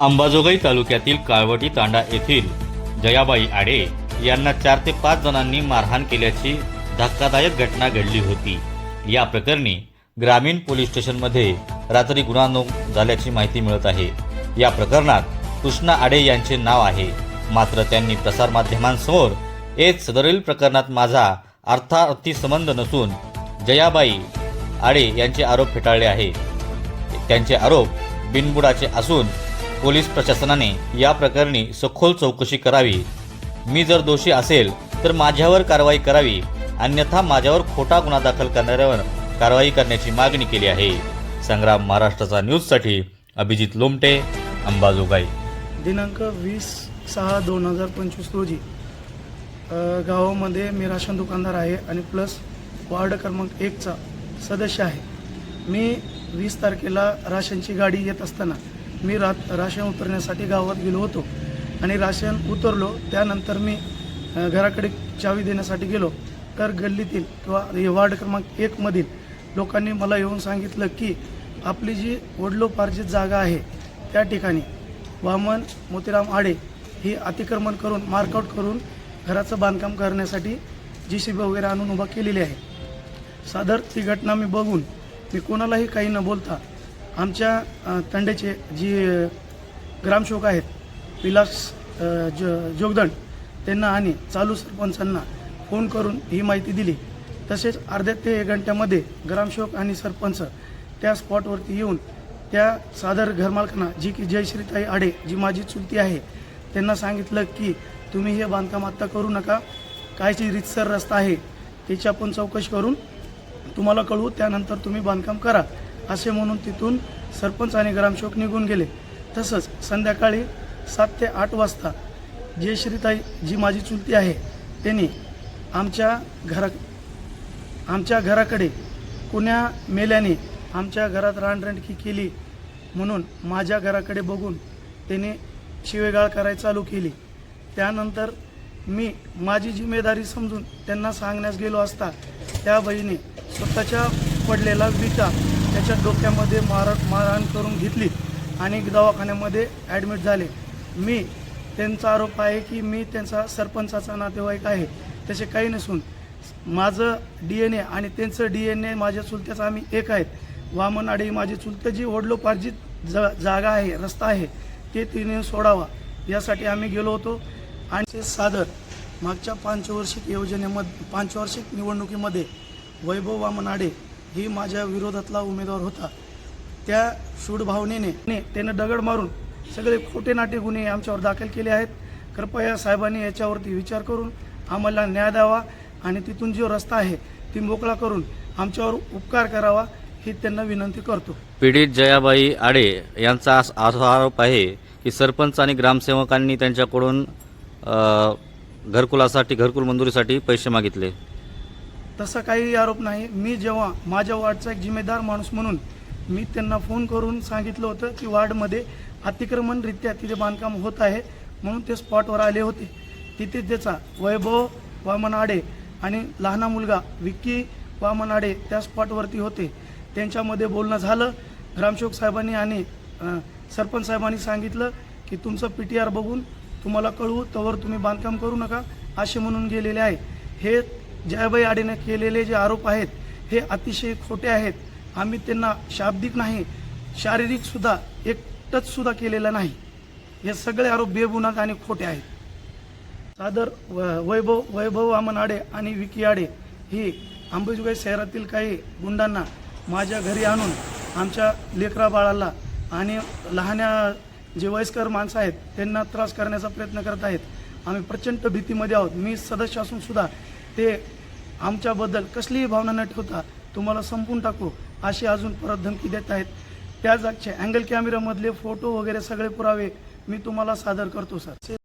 अंबाजोगाई तालुक्यातील काळवटी तांडा येथील जयाबाई आडे यांना चार ते पाच जणांनी मारहाण केल्याची धक्कादायक घटना घडली होती. या प्रकरणी ग्रामीण पोलीस स्टेशनमध्ये रात्री गुन्हा नोंद झाल्याची माहिती मिळत आहे. या प्रकरणात कृष्णा आडे यांचे नाव आहे. मात्र त्यांनी प्रसारमाध्यमांसमोर एक सदरील प्रकरणात माझा अर्थार्थी संबंध नसून जयाबाई आडे यांचे आरोप फेटाळले आहे. त्यांचे आरोप बिनबुडाचे असून पोलीस प्रशासनाने या प्रकरणी सखोल चौकशी करावी. मी जर दोषी असेल तर माझ्यावर कारवाई करावी. अन्यथा माझ्यावर खोटा गुन्हा दाखल करणाऱ्यावर कारवाई करण्याची मागणी केली आहे. संग्राम महाराष्ट्राचा न्यूजसाठी अभिजित लोमटे अंबाजोगाई. दिनांक वीस सहा दोन हजार पंचवीस रोजी गावामध्ये मी राशन दुकानदार आहे आणि प्लस वार्ड क्रमांक एकचा सदस्य आहे. मी वीस तारखेला राशनची गाडी येत असताना मी रात राशन उतरण्यासाठी गावात गेलो होतो. आणि राशन उतरलो त्यानंतर मी घराकडे चावी देण्यासाठी गेलो. तर गल्लीतील किंवा वार्ड क्रमांक एकमधील लोकांनी मला येऊन सांगितलं की आपली जी वडलोपार्जित जागा आहे त्या ठिकाणी वामन मोतीराम आडे ही अतिक्रमण करून मार्कआउट करून घराचं बांधकाम करण्यासाठी जी सी बी वगैरे आणून उभा केलेली आहे. सादर ती घटना मी बघून मी कोणालाही काही न बोलता आमच्या तंड्याचे जी ग्रामसेवक आहेत विलास ज जोगदंड त्यांना आणि चालू सरपंचांना फोन करून ही माहिती दिली. तसेच अर्ध्या ते एक घंट्यामध्ये ग्रामसेवक आणि सरपंच त्या स्पॉटवरती येऊन त्या सादर घरमालकांना जी की जयश्रीताई आडे जी माझी चुलती आहे त्यांना सांगितलं की तुम्ही हे बांधकाम आत्ता करू नका. काय जी रितसर रस्ता आहे त्याची आपण चौकशी करून तुम्हाला कळवू. त्यानंतर तुम्ही बांधकाम करा. असे म्हणून तिथून सरपंच आणि ग्रामसेवक निघून गेले. तसंच संध्याकाळी सात ते आठ वाजता जयश्रीताई जी माझी चुलती आहे त्यांनी आमच्या घरा आमच्या घराकडे कुण्या मेल्याने आमच्या घरात रानरंडकी केली म्हणून माझ्या घराकडे बघून त्याने शिवेगाळ करायला चालू केली. त्यानंतर मी माझी जिम्मेदारी समजून त्यांना सांगण्यास गेलो असता त्या बहिणी स्वतःच्या पडलेला विटा त्याच्या डोक्यामध्ये मार मारहाण करून घेतली आणि दवाखान्यामध्ये ॲडमिट झाले. मी त्यांचा आरोप आहे की मी त्यांचा सरपंचाचा नातेवाईक आहे. तसे काही नसून माझं डी एन ए आणि त्यांचं डी एन ए माझ्या चुलत्याचं आम्ही एक आहेत. वामन आडे माझी चुलतं जी वडलोपार्जित ज जागा आहे रस्ता आहे ते तिने सोडावा. यासाठी आम्ही गेलो होतो. आणि ते सादर मागच्या पाचवार्षिक योजनेमध्ये पंचवार्षिक निवडणुकीमध्ये वैभव वामन आडे ही माझ्या विरोधातला उमेदवार होता. त्या शूडभावनेने ने त्यानं दगड मारून सगळे खोटे नाटे गुन्हे आमच्यावर दाखल केले आहेत. कृपया साहेबांनी याच्यावरती विचार करून आम्हाला न्याय द्यावा आणि तिथून जो रस्ता आहे ती मोकळा करून आमच्यावर उपकार करावा ही त्यांना विनंती करतो. पीडित जयाबाई आडे यांचा असा आरोप आहे की सरपंच आणि ग्रामसेवकांनी त्यांच्याकडून घरकुलासाठी घरकुल मंजुरीसाठी पैसे मागितले. तसा काही आरोप नाही. मी जेव्हा माझ्या वार्डचा एक जिम्मेदार माणूस म्हणून मी त्यांना फोन करून सांगितलं होतं की वार्डमध्ये अतिक्रमणरित्या तिथे बांधकाम होत आहे म्हणून ते स्पॉटवर आले होते. तिथे त्याचा वैभव वामन आडे आणि लहाना मुलगा विक्की वामन आडे त्या स्पॉटवरती होते. त्यांच्यामध्ये बोलणं झालं. ग्रामसेवक साहेबांनी आणि सरपंच साहेबांनी सांगितलं की तुमचं पी टी आर बघून तुम्हाला कळवू तवर तुम्ही बांधकाम करू नका असे म्हणून गेलेले आहे. हे जयाबाई आडेने केलेले जे आरोप आहेत हे अतिशय खोटे आहेत. आम्ही त्यांना शाब्दिक नाही शारीरिक सुद्धा एक टच सुद्धा केलेला नाही. हे सगळे आरोप बेबुनात आणि खोटे आहेत. सादर व- वैभव वैभव वामन आडे आणि विकी आडे ही अंबेजोगाई शहरातील काही गुंडांना माझ्या घरी आणून आमच्या लेकरा बाळाला आणि लहान्या जे वयस्कर माणसं आहेत त्यांना त्रास करण्याचा प्रयत्न करत आहेत. आम्ही प्रचंड भीतीमध्ये आहोत. मी सदस्य असूनसुद्धा ते आमच्याबद्दल कसलीही भावना न ठेवता तुम्हाला संपून टाकू अशी अजून परत धमकी देत आहेत. त्या जागचे अँगल कॅमेऱ्यामधले फोटो वगैरे सगळे पुरावे मी तुम्हाला सादर करतो सर ते